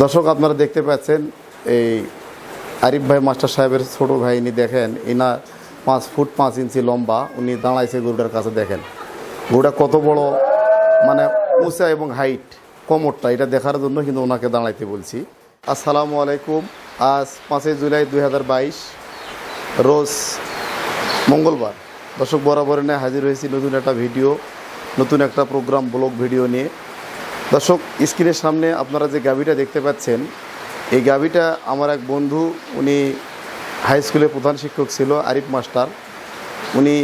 দর্শক, আপনারা দেখতে পাচ্ছেন, এই আরিফ ভাই মাস্টার সাহেবের ছোট ভাই ইনি দেখেন ইনা পাঁচ ফুট পাঁচ ইঞ্চি লম্বা, উনি দাঁড়াইছে গরুটার কাছে দেখেন। গরুটা কত বড় মানে উঁচা এবং হাইট, কোমরটা, এটা দেখার জন্য কিন্তু ওনাকে দাঁড়াইতে বলছি। আসসালামু আলাইকুম, আজ পাঁচই জুলাই দু হাজার বাইশ, রোজ মঙ্গলবার। দর্শক বরাবর নিয়ে হাজির হয়েছি নতুন একটা ভিডিও, নতুন একটা প্রোগ্রাম, ব্লগ ভিডিও নিয়ে। দর্শক, স্ক্রিনের সামনে আপনারা যে গাভিটা দেখতে পাচ্ছেন, এই গাভিটা আমার এক বন্ধু, উনি হাই স্কুলের প্রধান শিক্ষক ছিল, আরিফ মাস্টার। উনি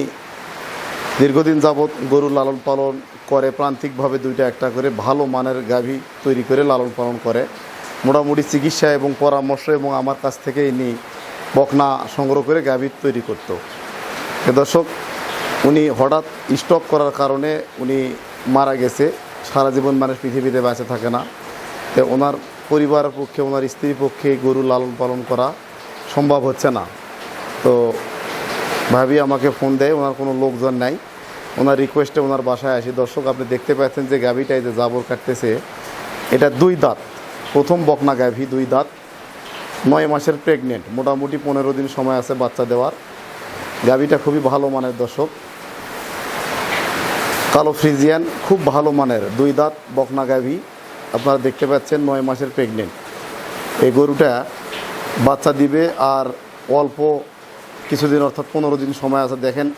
দীর্ঘদিন যাবৎ গরু লালন পালন করে, প্রান্তিকভাবে দুইটা একটা করে ভালো মানের গাভী তৈরি করে লালন পালন করে। মোটামুটি চিকিৎসা এবং পরামর্শ এবং আমার কাছ থেকে ইনি বকনা সংগ্রহ করে গাভী তৈরি করতো। দর্শক, উনি হঠাৎ স্টক করার কারণে উনি মারা গেছে। সারা জীবন মানুষ পৃথিবীতে বেঁচে থাকে না। তো ওনার পরিবারের পক্ষে, ওনার স্ত্রীর পক্ষে গরু লালন পালন করা সম্ভব হচ্ছে না। তো ভাবি আমাকে ফোন দেয়, ওনার কোনো লোকজন নাই। ওনার রিকোয়েস্টে ওনার বাসায় আসি। দর্শক, আপনি দেখতে পাচ্ছেন যে গাভিটাই যে জাবর কাটতেছে, এটা দুই দাঁত। প্রথম বকনা গাভি, দুই দাঁত। নয় মাসের প্রেগনেন্ট মোটামুটি পনেরো দিন সময় আছে বাচ্চা দেওয়ার। গাভিটা খুবই ভালো মানের দর্শক। কালো ফ্রিজিয়ান, খুব ভালো মানের, দুই দাঁত, বকনা গাভি। আপনারা দেখতে পাচ্ছেন নয় মাসের প্রেগনেন্ট এই গরুটা বাচ্চা দিবে আর অল্প কিছুদিন অর্থাৎ পনেরো দিন সময় আছে, দেখেন,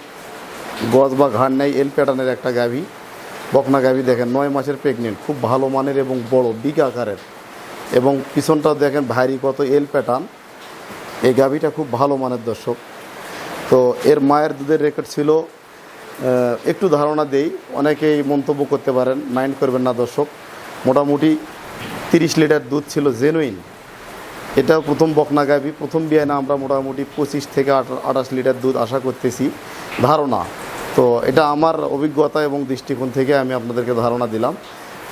গজ বা ঘাড় নেই এল প্যাটার্নের একটা গাভি, বকনা গাভি, দেখেন, নয় মাসের প্রেগনেন্ট খুব ভালো মানের এবং বড়, বিগ আকারের। এবং পিছনটাও দেখেন, ভারী কত এল প্যাটার্ন এই গাভিটা খুব ভালো মানের দর্শক। তো এর মায়ের দুধের রেকর্ড ছিল একটু ধারণা দেই, অনেকেই মন্তব্য করতে পারেন, মাইন্ড করবেন না দর্শক। মোটামুটি তিরিশ লিটার দুধ ছিল জেনুইন এটা প্রথম বকনা গাভি প্রথম বিয়ানে আমরা মোটামুটি পঁচিশ থেকে আঠা- আঠাশ লিটার দুধ আশা করতেছি। ধারণা। তো এটা আমার অভিজ্ঞতা এবং দৃষ্টিকোণ থেকে আমি আপনাদেরকে ধারণা দিলাম।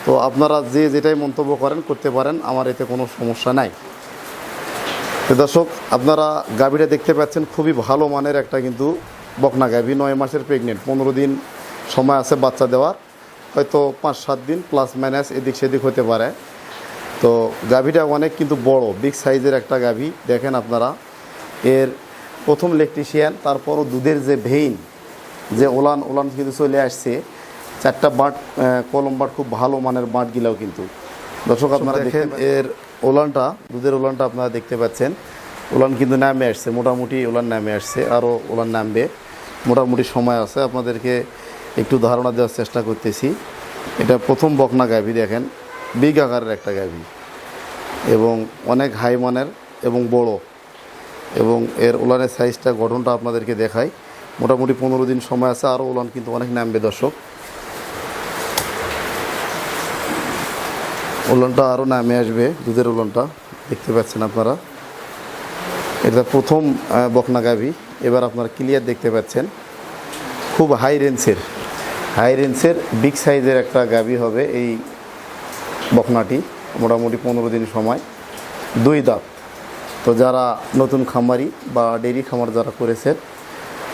তো আপনারা যে যেটাই মন্তব্য করেন, করতে পারেন, আমার এতে কোনো সমস্যা নাই। তো দর্শক, আপনারা গাভীটা দেখতে পাচ্ছেন, খুবই ভালো মানের একটা কিন্তু বকনা গাভী নয় মাসের প্রেগনেন্ট পনেরো দিন সময় আছে বাচ্চা দেওয়ার। হয়তো পাঁচ সাত দিন প্লাস মাইনাস এদিক সেদিক হতে পারে। তো গাভীটা অনেক কিন্তু বড় বিগ সাইজের একটা গাভী। দেখেন আপনারা এর প্রথম ইলেকট্রিশিয়ান তারপরও দুধের যে ভেইন যে ওলান ওলান কিন্তু চলে আসছে। চারটা বাট কলম বাট খুব ভালো মানের বাঁটগুলাও কিন্তু। দর্শক আপনারা দেখেন এর ওলানটা দুধের ওলানটা আপনারা দেখতে পাচ্ছেন। ওলান কিন্তু নামে আসছে মোটামুটি ওলান নামে আসছে আরও ওলান নামবে। মোটামুটি সময় আছে, আপনাদেরকে একটু ধারণা দেওয়ার চেষ্টা করতেছি। এটা প্রথম বকনা গাভী দেখেন, বিগ আকারের একটা গাভী এবং অনেক হাই মানের এবং বড় এবং এর ওলানের সাইজটা, গঠনটা আপনাদেরকে দেখাই। মোটামুটি পনেরো দিন সময় আছে, আরও ওলান কিন্তু অনেক নামবে দর্শক। ওলনটা আরও নামে আসবে, দুধের ওলনটা দেখতে পাচ্ছেন আপনারা। এটা প্রথম বকনা গাভী। এবার আপনারা ক্লিয়ার দেখতে পাচ্ছেন, খুব হাই রেঞ্জের হাই রেঞ্জের বিগ সাইজের একটা গাবি হবে এই বকনাটি, মোটামুটি পনেরো দিন সময়। দুই দাঁত। তো যারা নতুন খামারি বা ডেইরি খামার যারা করেছেন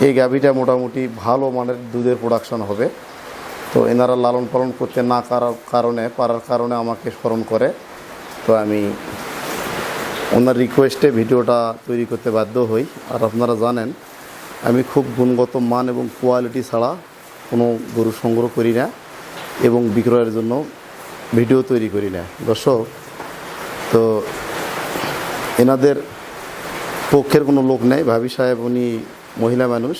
এই গাভীটা মোটামুটি ভালো মানের দুধের প্রোডাকশন হবে। তো এনারা লালন পালন করতে না পারার কারণে পারার কারণে আমাকে স্মরণ করে। তো আমি ওনার রিকোয়েস্টে ভিডিওটা তৈরি করতে বাধ্য হই। আর আপনারা জানেন, আমি খুব গুণগত মান এবং কোয়ালিটি ছাড়া কোনো গরু সংগ্রহ করি না এবং বিক্রয়ের জন্য ভিডিও তৈরি করি না। দর্শক, তো এনাদের পক্ষের কোনো লোক নেই। ভাবি সাহেব উনি মহিলা মানুষ।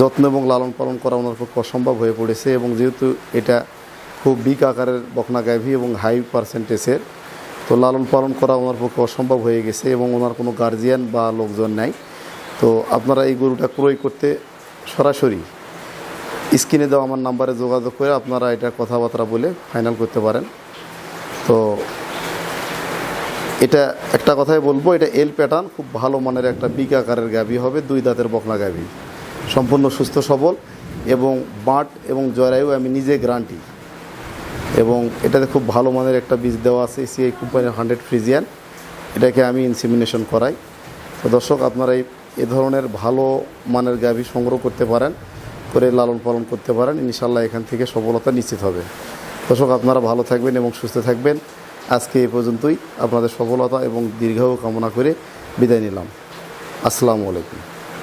যত্ন এবং লালন পালন করা ওনার পক্ষে অসম্ভব হয়ে পড়েছে এবং যেহেতু এটা খুব বিগ আকারের বকনা গাভী এবং হাই পার্সেন্টেজের তো লালন পালন করা ওনার পক্ষে অসম্ভব হয়ে গেছে এবং ওনার কোনো গার্জিয়ান বা লোকজন নাই। তো আপনারা এই গরুটা ক্রয় করতে সরাসরি স্ক্রিনে দেওয়া আমার নাম্বারে যোগাযোগ করে আপনারা এটা কথাবার্তা বলে ফাইনাল করতে পারেন। তো এটা একটা কথাই বলব, এটা এল প্যাটার্ন খুব ভালো মানের একটা বিগ আকারের গাভী হবে, দুই দাঁতের বকনা গাভী। সম্পূর্ণ সুস্থ সবল এবং বাঁট এবং জরায়ু আমি নিজে গ্রান্টি এবং এটাতে খুব ভালো মানের একটা বীজ দেওয়া আছে সিআই কোম্পানির হান্ড্রেড ফ্রিজিয়ান। এটাকে আমি ইনসিমিনেশন করাই। তো দর্শক, আপনারা এই, এ ধরনের ভালো মানের গাভী সংগ্রহ করতে পারেন, করে লালন পালন করতে পারেন ইনশাল্লাহ এখান থেকে সফলতা নিশ্চিত হবে। দর্শক, আপনারা ভালো থাকবেন এবং সুস্থ থাকবেন। আজকে এ পর্যন্তই। আপনাদের সফলতা এবং দীর্ঘায়ু কামনা করে বিদায় নিলাম। আসসালামু আলাইকুম।